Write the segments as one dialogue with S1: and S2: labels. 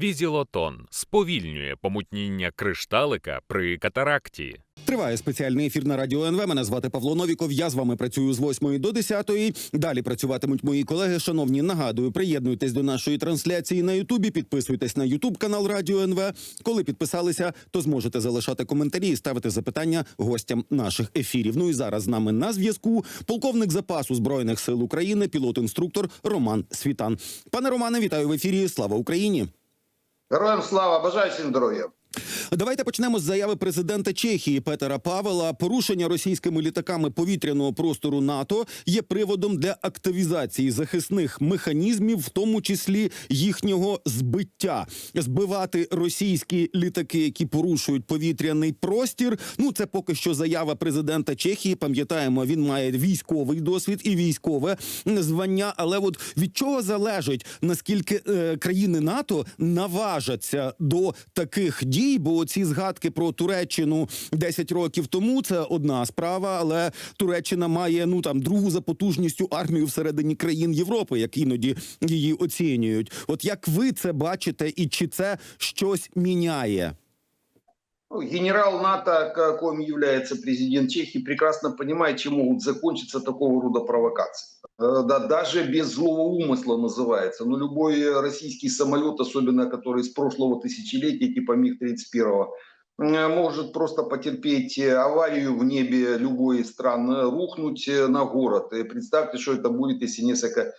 S1: Візілотон сповільнює помутніння кришталика при катаракті.
S2: Триває спеціальний ефір на радіо НВ. Мене звати Павло Новіков. Я з вами працюю з 8 до 10. Далі працюватимуть мої колеги. Шановні, нагадую, приєднуйтесь до нашої трансляції на Ютубі. Підписуйтесь на Ютуб канал Радіо НВ. Коли підписалися, то зможете залишати коментарі і ставити запитання гостям наших ефірів. Ну і зараз з нами на зв'язку полковник запасу збройних сил України, пілот-інструктор Роман Світан. Пане Романе, вітаю в ефірі. Слава Україні!
S3: Героям слава, бажаю всім здоров'я.
S2: Давайте почнемо з заяви президента Чехії Петера Павела. Порушення російськими літаками повітряного простору НАТО є приводом для активізації захисних механізмів, в тому числі їхнього збиття. Збивати російські літаки, які порушують повітряний простір. Ну це поки що заява президента Чехії. Пам'ятаємо, він має військовий досвід і військове звання. Але от від чого залежить наскільки е, країни НАТО наважаться до таких дій? Дій, бо ці згадки про Туреччину 10 років тому це одна справа, але Туреччина має ну там другу за потужністю армію всередині країн Європи, як іноді її оцінюють. От як ви це бачите, і чи це щось міняє?
S3: Ну, генерал НАТО, каким является президент Чехии, прекрасно понимает, чем могут закончиться такого рода провокации. Э, да, даже без злого умысла называется. Но любой российский самолет, особенно который из прошлого тысячелетия, типа МиГ-31, э, может просто потерпеть аварию в небе любой страны, рухнуть на город. И представьте, что это будет, если несколько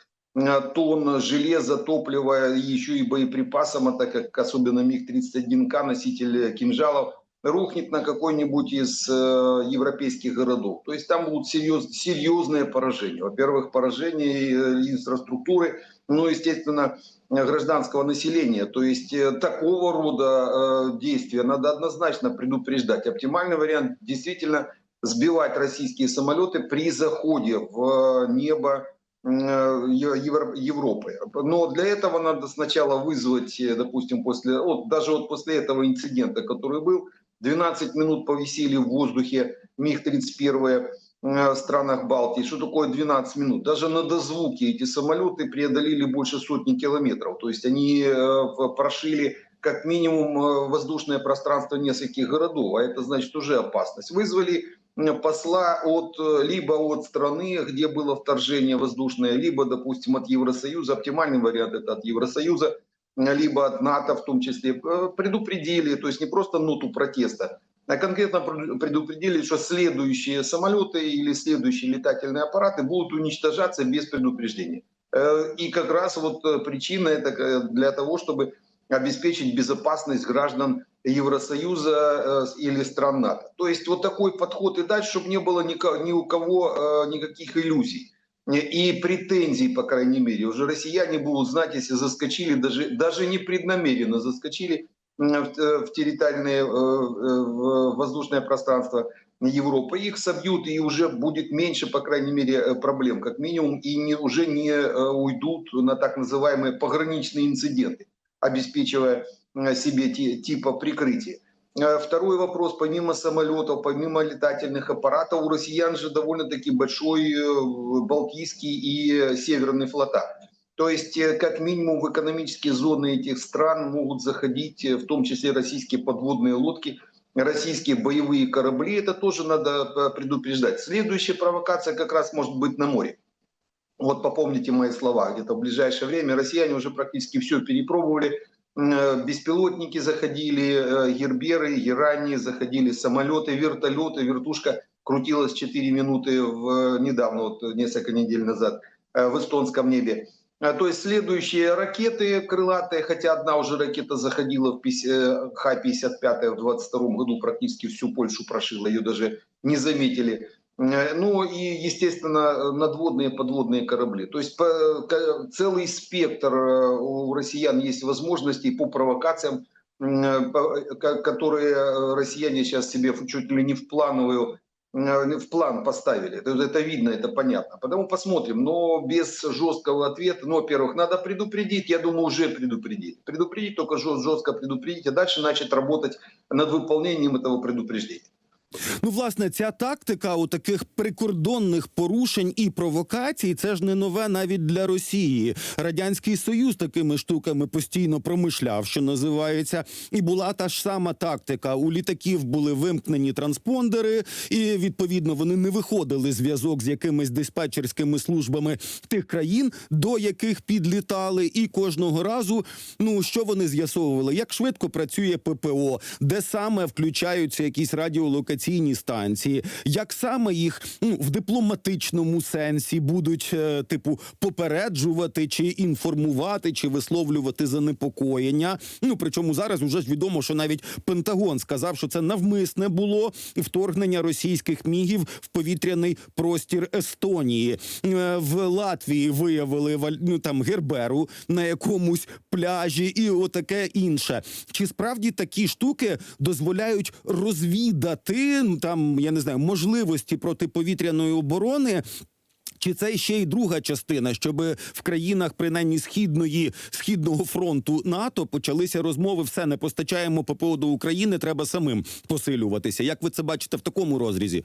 S3: тонн железа, топлива, еще и боеприпасам, а так как особенно МиГ-31К, носитель кинжалов, рухнет на какой-нибудь из э, европейских городов. То есть там будут серьез, серьезные поражения. Во-первых, поражение э, инфраструктуры, ну, естественно, гражданского населения. То есть э, такого рода э, действия надо однозначно предупреждать. Оптимальный вариант действительно сбивать российские самолеты при заходе в небо э, Европы. Но для этого надо сначала вызвать, допустим, после, вот, даже вот после этого инцидента, который был, 12 минут повисели в воздухе МиГ-31 э, в странах Балтии. Что такое 12 минут? Даже на дозвуке эти самолеты преодолели больше сотни километров. То есть они э, прошили как минимум э, воздушное пространство нескольких городов, а это значит уже опасность. Вызвали посла от либо от страны, где было вторжение воздушное, либо, допустим, от Евросоюза. Оптимальный вариант это от Евросоюза либо от НАТО в том числе, э, предупредили, то есть не просто ноту протеста, а конкретно предупредили, что следующие самолеты или следующие летательные аппараты будут уничтожаться без предупреждения. Э, и как раз вот э, причина это для того, чтобы обеспечить безопасность граждан Евросоюза или стран НАТО. То есть вот такой подход и дальше, чтобы не было ни у кого никаких иллюзий и претензий, по крайней мере. Уже россияне будут знать, если заскочили, даже, даже непреднамеренно заскочили в, в территориальное э, в воздушное пространство Европы, их собьют и уже будет меньше, по крайней мере, э, проблем, как минимум, и не, уже не э, уйдут на так называемые пограничные инциденты, обеспечивая себе типа прикрытия. Э, второй вопрос, помимо самолетов, помимо летательных аппаратов, у россиян же довольно-таки большой э, Балтийский и Северный флота. То есть, э, как минимум, в экономические зоны этих стран могут заходить, в том числе российские подводные лодки, российские боевые корабли. Это тоже надо предупреждать. Следующая провокация как раз может быть на море. Вот попомните мои слова, где-то в ближайшее время россияне уже практически все перепробовали, беспилотники заходили, э, герберы, герани, заходили самолеты, вертолеты, вертушка крутилась 4 минуты в, недавно, вот несколько недель назад э, в эстонском небе. То есть следующие ракеты крылатые, хотя одна уже ракета заходила в Х-55 в 22 году, практически всю Польшу прошила, ее даже не заметили. Э, ну и, естественно, надводные подводные корабли. То есть целый спектр э, у россиян есть возможностей по провокациям, э, которые россияне сейчас себе чуть ли не в плановую в план поставили. Это видно, это понятно. Потому посмотрим. Но без жесткого ответа, ну, во-первых, надо предупредить. Я думаю, уже предупредить. Предупредить, только жестко предупредить, а дальше начать работать над выполнением этого предупреждения.
S2: Ну, власне, ця тактика у таких прикордонних порушень і провокацій це ж не нове навіть для Росії. Радянський Союз такими штуками постійно промишляв, що називається, і була та ж сама тактика. У літаків були вимкнені транспондери, і відповідно вони не виходили зв'язок з якимись диспетчерськими службами тих країн, до яких підлітали, і кожного разу, ну що вони з'ясовували, як швидко працює ППО, де саме включаються якісь радіолокаційні станції, як саме їх ну, в дипломатичному сенсі будуть е, типу попереджувати чи інформувати, чи висловлювати занепокоєння. Ну причому зараз уже ж відомо, що навіть Пентагон сказав, що це навмисне було вторгнення російських мігів в повітряний простір Естонії. Е, В Латвії виявили ну, там герберу на якомусь пляжі, і отаке інше. Чи справді такі штуки дозволяють розвідати ну, там, я не знаю, можливості протиповітряної оборони? Чи це ще й друга частина, щоб в країнах принаймні східної східного фронту НАТО почалися розмови? Все не постачаємо ППО до України, треба самим посилюватися. Як ви це бачите в такому розрізі?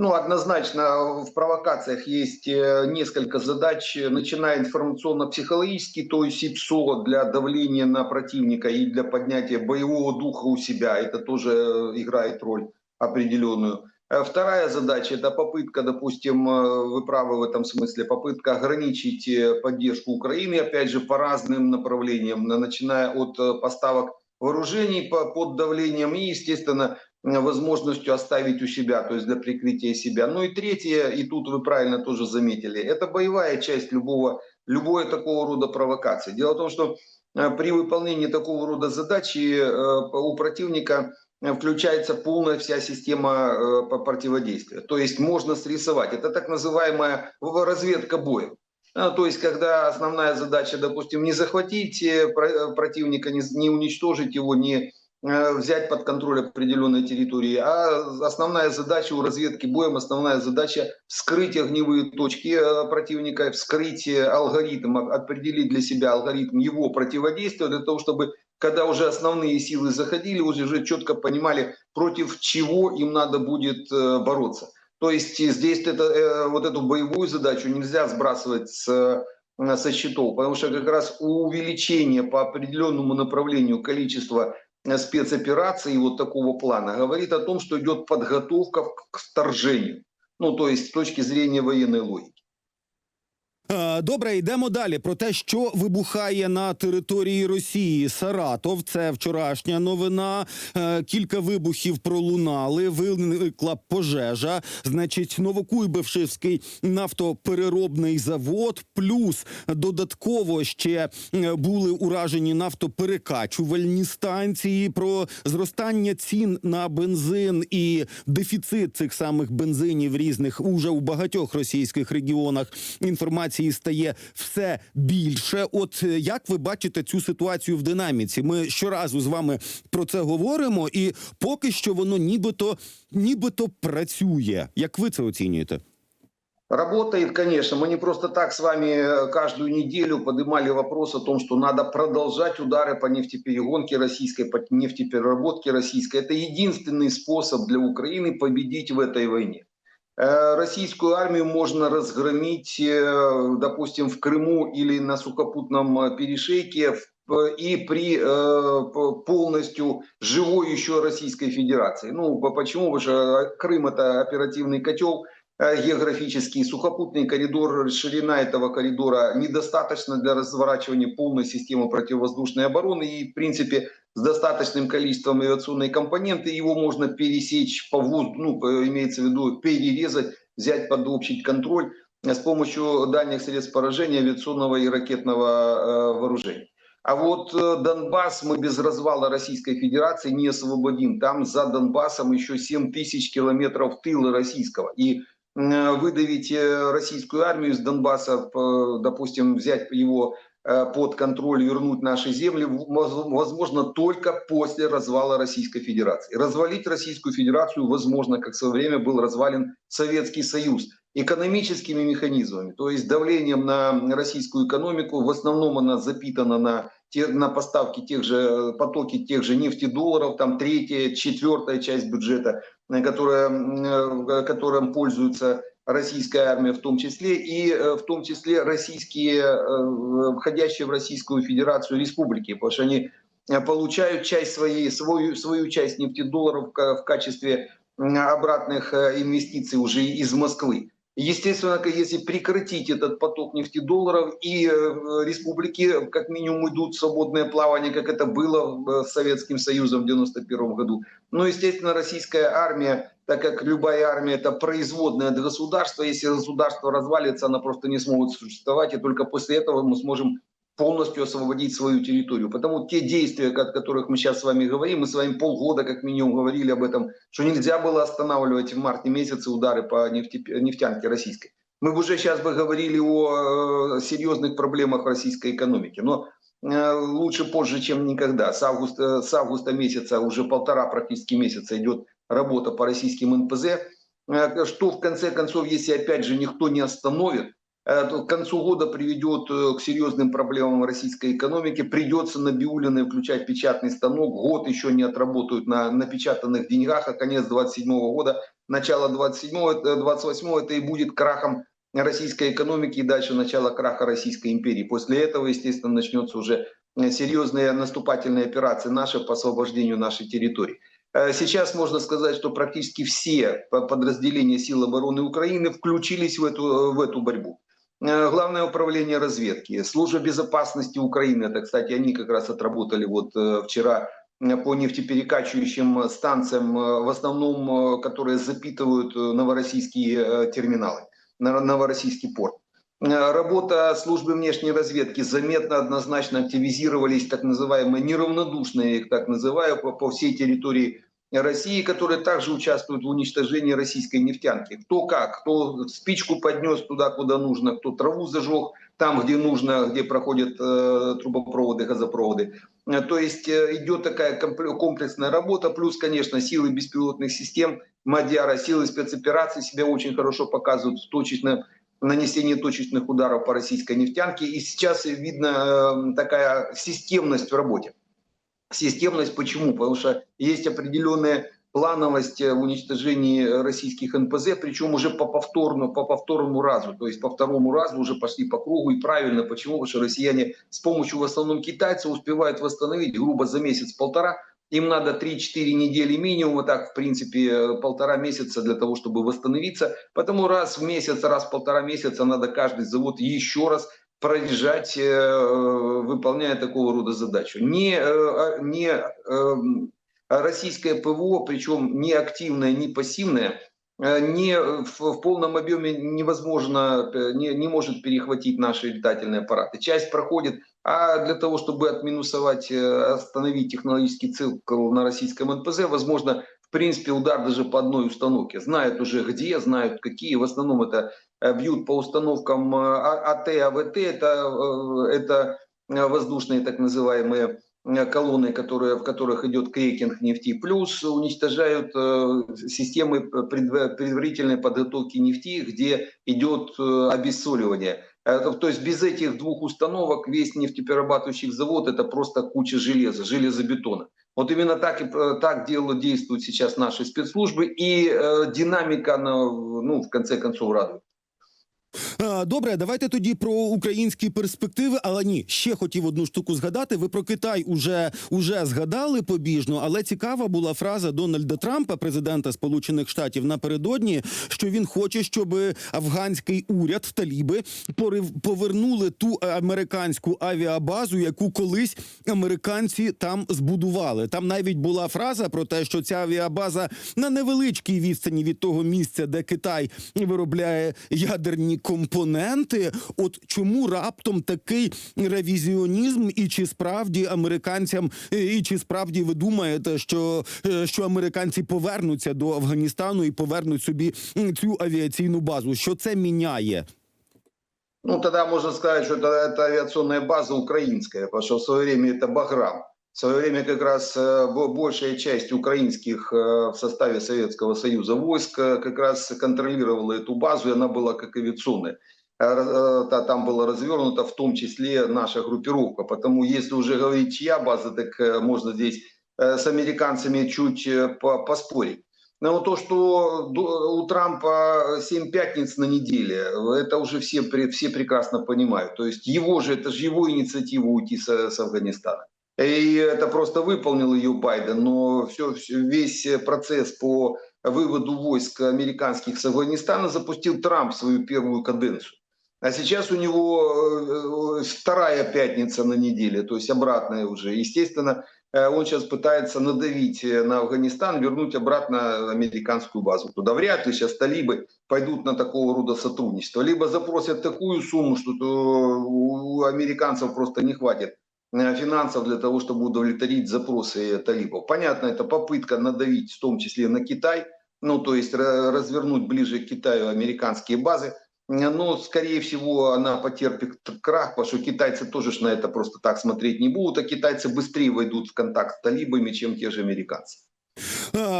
S3: Ну, однозначно, в провокациях есть э, несколько задач, э, начиная информационно-психологически, то есть ИПСО для давления на противника и для поднятия боевого духа у себя. Это тоже э, играет роль Определенную. Э, Вторая задача – это попытка, допустим, э, вы правы в этом смысле, попытка ограничить э, поддержку Украины, опять же, по разным направлениям, на- начиная от поставок вооружений по- под давлением и, естественно, возможностью оставить у себя, то есть для прикрытия себя. Ну и третье, и тут вы правильно тоже заметили, это боевая часть любого, любой такого рода провокации. Дело в том, что при выполнении такого рода задачи у противника включается полная вся система э, противодействия. То есть можно срисовать. Это так называемая разведка боя. А, То есть, когда основная задача, допустим, не захватить э, э, противника, не, уничтожить его, не взять под контроль определенной территории, а основная задача у разведки боем, основная задача вскрыть огневые точки противника, вскрыть алгоритм, определить для себя алгоритм его противодействия, для того, чтобы когда уже основные силы заходили, уже четко понимали, против чего им надо будет э, бороться. То есть здесь это, э, вот эту боевую задачу нельзя сбрасывать с, э, со счетов, потому что как раз увеличение по определенному направлению количества спецопераций вот такого плана говорит о том, что идет подготовка к вторжению. Ну, то есть с точки зрения военной логики.
S2: Е, Добре, йдемо далі про те, що вибухає на території Росії. Саратов, це вчорашня новина. Е, Кілька вибухів пролунали. Виникла пожежа. Значить, Новокуйбишевський нафтопереробний завод. Плюс додатково ще е, були уражені нафтоперекачувальні станції. Про зростання цін на бензин і дефіцит цих самих бензинів різних уже у багатьох російських регіонах Інформації стає все більше. От е, як ви бачите цю ситуацію в динаміці? Ми щоразу з вами про це говоримо, і поки що воно нібито нібито працює. Як ви це оцінюєте?
S3: Работает, конечно. Мы не просто так с вами э, каждую неделю поднимали вопрос о том, что надо продолжать удары по нефтеперегонке российской, по нефтепереработке российской. Это единственный способ для Украины победить в этой войне. Э, Российскую армию можно разгромить, э, допустим, в Крыму или на сухопутном э, перешейке и при полностью живой еще Российской Федерации. Ну, по- почему? Потому что Крым это оперативный котел, географический сухопутный коридор, ширина этого коридора недостаточно для разворачивания полной системы противовоздушной обороны и, в принципе, с достаточным количеством авиационной компоненты его можно пересечь по воздуху, ну, имеется в виду перерезать, взять под общий контроль э, с помощью дальних средств поражения авиационного и ракетного э, вооружения. А вот э, Донбасс мы без развала Российской Федерации не освободим. Там за Донбассом еще 7 тысяч километров тыла российского. И выдавить российскую армию из Донбасса, допустим, взять его под контроль, вернуть наши земли, возможно только после развала Российской Федерации. Развалить Российскую Федерацию возможно, как в свое время был развален Советский Союз. экономическими механизмами, то есть давлением на российскую экономику. В основном она запитана на, те, на поставки тех же, потоки тех же нефтедолларов, там третья, четвертая часть бюджета, э, которая, э, которым пользуется российская армия в том числе, и э, в том числе российские, э, входящие в Российскую Федерацию республики, потому что они э, получают часть своей, свою, свою часть нефтедолларов в качестве обратных инвестиций уже из Москвы. Естественно, если прекратить этот поток нефтедолларов и республики как минимум идут в свободное плавание, как это было с Советским Союзом в 1991 году. Но, естественно, российская армия так как любая армия это производная от государства, если государство развалится, она просто не сможет существовать, и только после этого мы сможем полностью освободить свою территорию. Потому те действия, о которых мы сейчас с вами говорим, мы с вами полгода как минимум говорили об этом, что нельзя было останавливать в марте месяце удары по нефтянке российской. Мы бы уже сейчас бы говорили о э, серьезных проблемах российской экономики. Но э, лучше позже, чем никогда. С августа, с августа месяца, уже полтора практически месяца идет работа по российским НПЗ, э, что в конце концов, если опять же никто не остановит, э, к концу года приведет э, к серьезным проблемам российской экономики. Придется на Биулины включать печатный станок. Год еще не отработают на напечатанных деньгах, а конец 27 года, начало 27 28 это и будет крахом российской экономики и дальше начало краха Российской империи. После этого, естественно, начнется уже серьезные наступательные операции наши по освобождению нашей территории. Э, сейчас можно сказать, что практически все подразделения сил обороны Украины включились в эту, в эту борьбу. Э, Главное управление разведки, служба безопасности Украины, это, кстати, они как раз отработали вот э, вчера по нефтеперекачивающим станциям, в основном, которые запитывают новороссийские терминалы, новороссийский порт. Работа службы внешней разведки заметно, однозначно активизировались так называемые неравнодушные, их так называю, по, по всей территории России, которые также участвуют в уничтожении российской нефтянки. Кто как, кто спичку поднес туда, куда нужно, кто траву зажег там, где нужно, где проходят э, трубопроводы, газопроводы. Э, то есть э, идет такая комплексная работа, плюс, конечно, силы беспилотных систем, Мадьяра, силы спецопераций себя очень хорошо показывают в точечно нанесении точечных ударов по российской нефтянке. И сейчас видно э, такая системность в работе. Системность почему? Потому что есть определенная плановость в уничтожении российских НПЗ, причем уже по повторному, по повторному разу, то есть по второму разу уже пошли по кругу и правильно. Почему? Потому что россияне с помощью в основном китайцев успевают восстановить грубо за месяц-полтора им надо 3-4 недели минимум, вот так, в принципе, полтора месяца для того, чтобы восстановиться. Потому раз в месяц, раз в полтора месяца надо каждый завод еще раз проезжать, э, выполняя такого рода задачу. Не, э, а, не эм, российское ПВО, причем не активное, не пассивное, э, не в, в полном объеме невозможно, не, не может перехватить наши летательные аппараты. Часть проходит, а для того, чтобы отминусовать, остановить технологический цикл на российском НПЗ, возможно, в принципе, удар даже по одной установке. Знают уже где, знают какие. В основном это Э, бьют по установкам э, а, АТ, АВТ, это, э, это воздушные так называемые колонны, которые, в которых идет крекинг нефти, плюс уничтожают системы предварительной подготовки нефти, где идет обессоливание. То есть без этих двух установок весь нефтеперерабатывающий завод это просто куча железа, железобетона. Вот именно так, и, так дело действуют сейчас наши спецслужбы, и э, динамика, она, ну, в конце концов, радует.
S2: Добре, давайте тоді про українські перспективи. Але ні, ще хотів одну штуку згадати. Ви про Китай уже уже згадали побіжно, але цікава була фраза Дональда Трампа, президента Сполучених Штатів, напередодні, що він хоче, щоб афганський уряд таліби повернули ту американську авіабазу, яку колись американці там збудували. Там навіть була фраза про те, що ця авіабаза на невеличкій відстані від того місця, де Китай виробляє ядерні компоненти. От чому раптом такий ревізіонізм, і чи справді американцям, і чи справді ви думаєте, що, що американці повернуться до Афганістану і повернуть собі цю авіаційну базу? Що це міняє?
S3: Ну, тогда можно сказать, что это, это авиационная база украинская, потому что в свое время это Баграм. В свое время как раз э, бо- большая часть украинских э, в составе Советского Союза войск э, как раз контролировала эту базу, и она была как авиационная. Та- Там была развернута в том числе наша группировка. Потому если уже говорить, чья база, так можно здесь с американцами чуть по- поспорить. Но то, что у Трампа 7 пятниц на неделе, это уже все, все прекрасно понимают. То есть его же, это же его инициатива уйти с, с Афганистана. И это просто выполнил ее Байден, но все, весь процесс по выводу войск американских с Афганистана запустил Трамп свою первую каденцию. А сейчас у него э, вторая пятница на неделе, то есть обратная уже. Естественно, э, он сейчас пытается надавить э, на Афганистан, вернуть обратно американскую базу. Туда вряд ли сейчас талибы пойдут на такого рода сотрудничество. Либо запросят такую сумму, что то у американцев просто не хватит э, финансов для того, чтобы удовлетворить запросы талибов. Понятно, это попытка надавить в том числе на Китай, ну то есть ра- развернуть ближе к Китаю американские базы. Э, Но, скорее всего, она потерпит крах, потому что китайцы тоже на это просто так смотреть не будут, а китайцы быстрее войдут в контакт с талибами, чем те же американцы.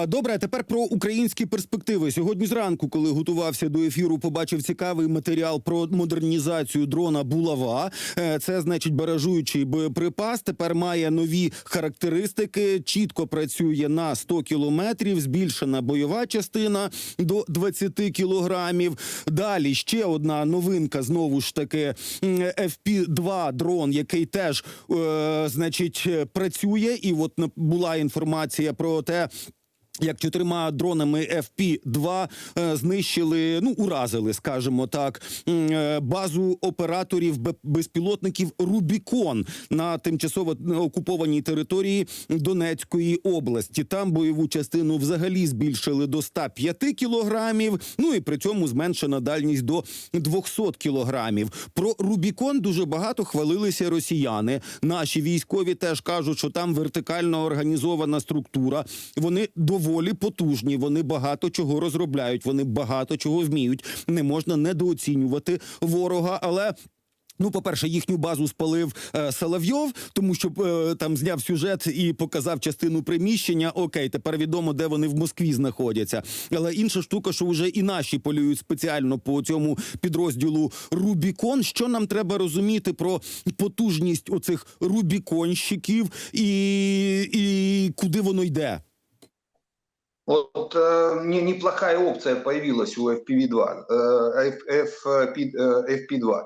S2: Добре, тепер про українські перспективи. Сьогодні зранку, коли готувався до ефіру, побачив цікавий матеріал про модернізацію дрона Булава. Е, Це значить баражуючий боєприпас. Тепер має нові характеристики. Чітко працює на 100 кілометрів. Збільшена бойова частина до 20 кілограмів. Далі ще одна новинка. Знову ж таки м, FP-2 дрон, який теж е, значить працює. І от була інформація про те. Як чотирма дронами FP-2 е, знищили, ну уразили, скажімо так, е, базу операторів бе- безпілотників Рубікон на тимчасово окупованій території Донецької області. Там бойову частину взагалі збільшили до 105 кілограмів. Ну і при цьому зменшена дальність до 200 кілограмів. Про Рубікон дуже багато хвалилися росіяни. Наші військові теж кажуть, що там вертикально організована структура. Вони доволі потужні. Вони багато чого розробляють. Вони багато чого вміють. Не можна недооцінювати ворога, але. Ну, по-перше, їхню базу спалив е, Соловйов, тому що е, там зняв сюжет і показав частину приміщення. Окей, тепер відомо, де вони в Москві знаходяться. Але інша штука, що вже і наші полюють спеціально по цьому підрозділу Рубікон. Що нам треба розуміти про потужність оцих рубіконщиків і, і куди воно йде?
S3: Вот э, не- неплохая опция появилась у FPV-2, э, FP, э, FP2.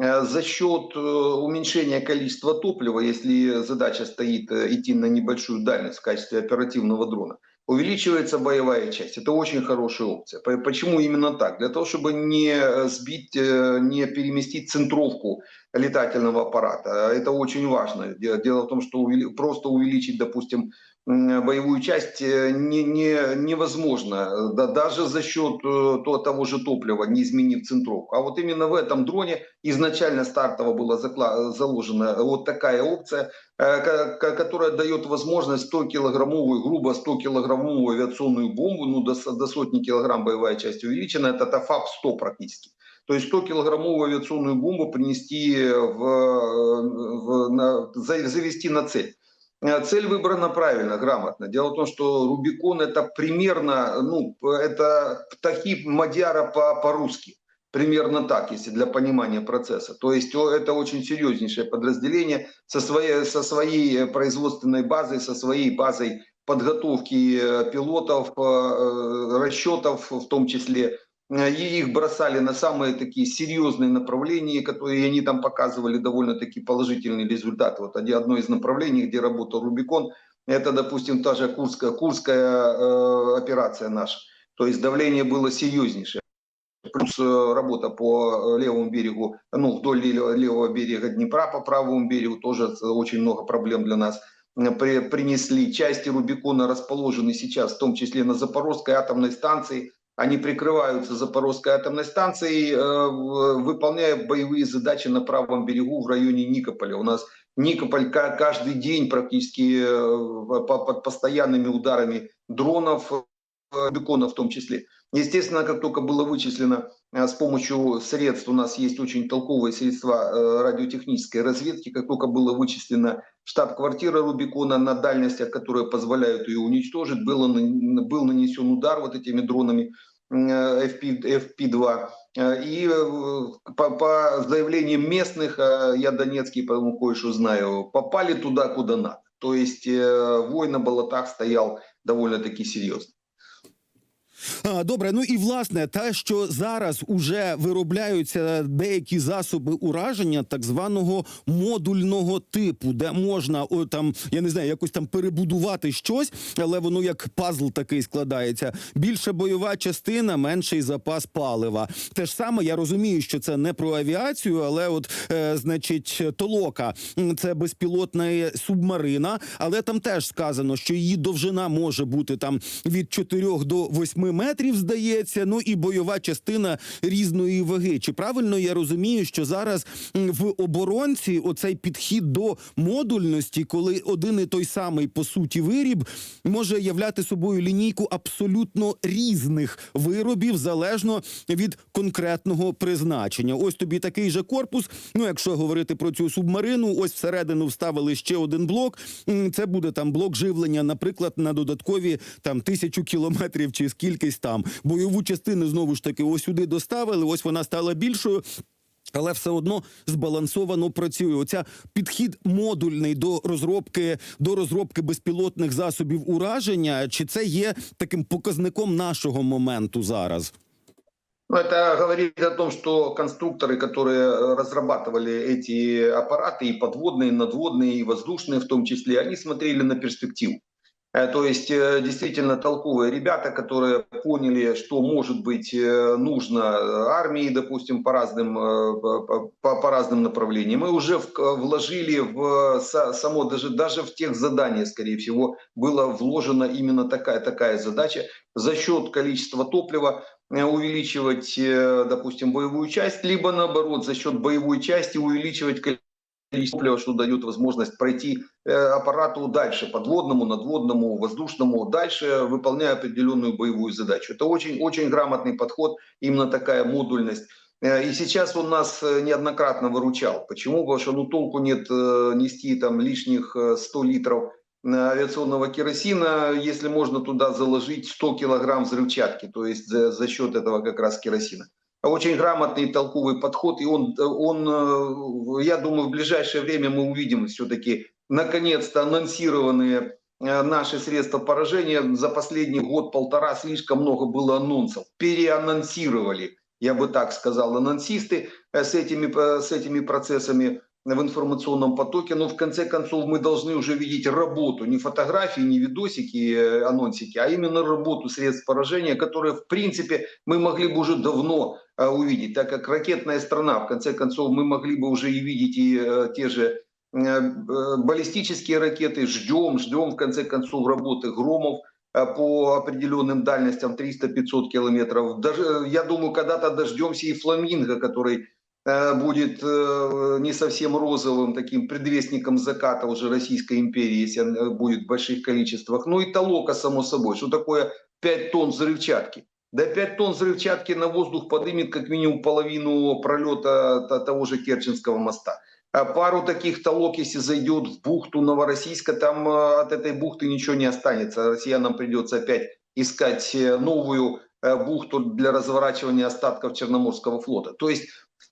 S3: Э, За счет э, уменьшения количества топлива, если задача стоит э, идти на небольшую дальность в качестве оперативного дрона, увеличивается боевая часть. Это очень хорошая опция. По- Почему именно так? Для того, чтобы не э, сбить, э, не переместить центровку летательного аппарата. Это очень важно. Де- Дело в том, что просто увеличить, допустим, боевую часть э, не, не, невозможно, да, даже за счет э, то, того же топлива, не изменив центровку. А вот именно в этом дроне изначально стартово была закла- заложена вот такая опция, э, ко- ко- которая дает возможность 100-килограммовую, грубо 100-килограммовую авиационную бомбу, ну до, до сотни килограмм боевая часть увеличена, это ТАФАП-100 практически. То есть 100-килограммовую авиационную бомбу принести в, в- на- за- завести на цель. Э, Цель выбрана правильно, грамотно. Дело в том, что Рубикон это примерно, ну, это птахи Мадьяра по- по-русски. Примерно так, если для понимания процесса. То есть это очень серьезнейшее подразделение со своей, со своей производственной базой, со своей базой подготовки э, пилотов, э, э, расчетов в том числе. Э, И их бросали на самые такие серьезные направления, которые они там показывали довольно-таки положительные результаты. Вот одно из направлений, где работал Рубикон, это, допустим, та же Курская, Курская э, операция наша. То есть давление было серьезнейшее. Плюс э, работа по левому берегу, ну, вдоль ле- левого берега Днепра, по правому берегу тоже очень много проблем для нас э, при- принесли. Части Рубикона расположены сейчас, в том числе на Запорожской атомной станции. Они прикрываются Запорожской атомной станцией, э, выполняя боевые задачи на правом берегу в районе Никополя. У нас Никополь ка- каждый день практически э, по- под постоянными ударами дронов, э, Рубикона в том числе. Естественно, как только было вычислено с помощью средств, у нас есть очень толковые средства радиотехнической разведки, как только было вычислено штаб-квартира Рубикона на дальностях, которые позволяют ее уничтожить, было, был нанесен удар вот этими дронами FP, FP2. Э, И э, по, по заявлениям местных, э, я донецкий, по-моему, кое-что знаю, попали туда, куда надо. То есть э, вой на болотах стоял довольно-таки серьезно.
S2: Добре, ну і власне те, що зараз уже виробляються деякі засоби ураження так званого модульного типу, де можна о, там, я не знаю, якось там перебудувати щось, але воно як пазл такий складається. Більше бойова частина, менший запас палива. Те ж саме я розумію, що це не про авіацію, але от е, значить толока це безпілотна субмарина, але там теж сказано, що її довжина може бути там від 4 до 8 метрів, здається. Ну і бойова частина різної ваги. Чи правильно я розумію, що зараз в оборонці оцей підхід до модульності, коли один і той самий по суті виріб може являти собою лінійку абсолютно різних виробів залежно від конкретного призначення. Ось тобі такий же корпус. Ну, якщо говорити про цю субмарину, ось всередину вставили ще один блок. Це буде там блок живлення, наприклад, на додаткові там тисячу кілометрів чи скількись там. Бойову частину знову ж таки ось сюди доставили. Ось вона стала більшою. Але все одно збалансовано працює. Оця підхід модульний до розробки до розробки безпілотних засобів ураження. Чи це є таким показником нашого моменту зараз?
S3: Ну, это говорит о том, что конструкторы, которые э, разрабатывали эти аппараты, и подводные, и надводные, и воздушные в том числе, они смотрели на перспективу. Э, То есть э, действительно толковые ребята, которые поняли, что может быть э, нужно армии, допустим, по разным, по, по- разным направлениям. Мы уже вложили в са- само, даже, даже в тех заданиях, скорее всего, была вложена именно такая, такая задача за счет количества топлива увеличивать, допустим, боевую часть, либо наоборот, за счет боевой части увеличивать количество топлива, что дает возможность пройти э, аппарату дальше, подводному, надводному, воздушному, дальше выполняя определенную боевую задачу. Это очень-очень грамотный подход, именно такая модульность. Э, И сейчас он нас э, неоднократно выручал. Почему? Потому что ну, толку нет нести там лишних э, 100 литров авиационного керосина, если можно туда заложить 100 килограмм взрывчатки, то есть за, за счет этого как раз керосина. Очень грамотный и толковый подход, и он, он, э, я думаю, в ближайшее время мы увидим все-таки наконец-то анонсированные э, наши средства поражения. За последний год-полтора слишком много было анонсов. Переанонсировали, я бы так сказал, анонсисты э, с этими, с этими процессами в информационном потоке, но в конце концов мы должны уже видеть работу, не фотографии, не видосики, анонсики, а именно работу средств поражения, которые в принципе мы могли бы уже давно увидеть, так как ракетная страна, в конце концов мы могли бы уже и видеть и э, те же э, э, баллистические ракеты, ждем, ждем в конце концов работы громов, э, по определенным дальностям 300-500 километров. Даже, э, я думаю, когда-то дождемся и фламинго, который э, будет э, не совсем розовым таким предвестником заката уже Российской империи, если он э, будет в больших количествах. Ну и толока, само собой. Что такое 5 тонн взрывчатки? Да 5 тонн взрывчатки на воздух поднимет как минимум половину пролета того же Керченского моста. А Пару таких толок, если зайдет в бухту Новороссийска, там э, от этой бухты ничего не останется. Россиянам придется опять искать э, новую э, бухту для разворачивания остатков Черноморского флота. То есть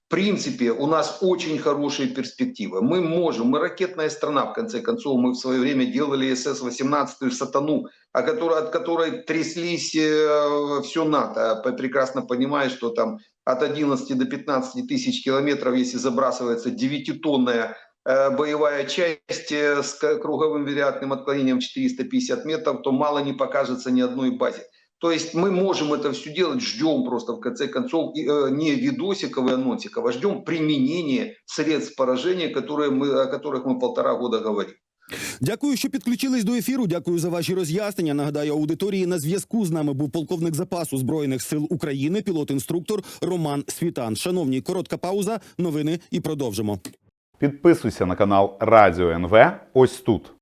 S3: в принципе, у нас очень хорошие перспективы. Мы можем, мы ракетная страна, в конце концов, мы в свое время делали СС-18 «Сатану», о которой, от которой тряслись э, все НАТО, прекрасно понимая, что там от 11 до 15 тысяч километров, если забрасывается 9-тонная э, боевая часть э, с круговым вероятным отклонением 450 метров, то мало не покажется ни одной базе. То есть мы можем это все делать, ждем просто в конце концов и, э, не видосиков и анонсиков, а ждем применения средств поражения, которые мы, о которых мы полтора года говорим.
S2: Дякую, що підключились до ефіру. Дякую за ваші роз'яснення. Нагадаю, аудиторії на зв'язку з нами був полковник запасу збройних сил України, пілот-інструктор Роман Світан. Шановні, коротка пауза, новини і продовжимо.
S4: Підписуйся на канал Радіо НВ ось тут.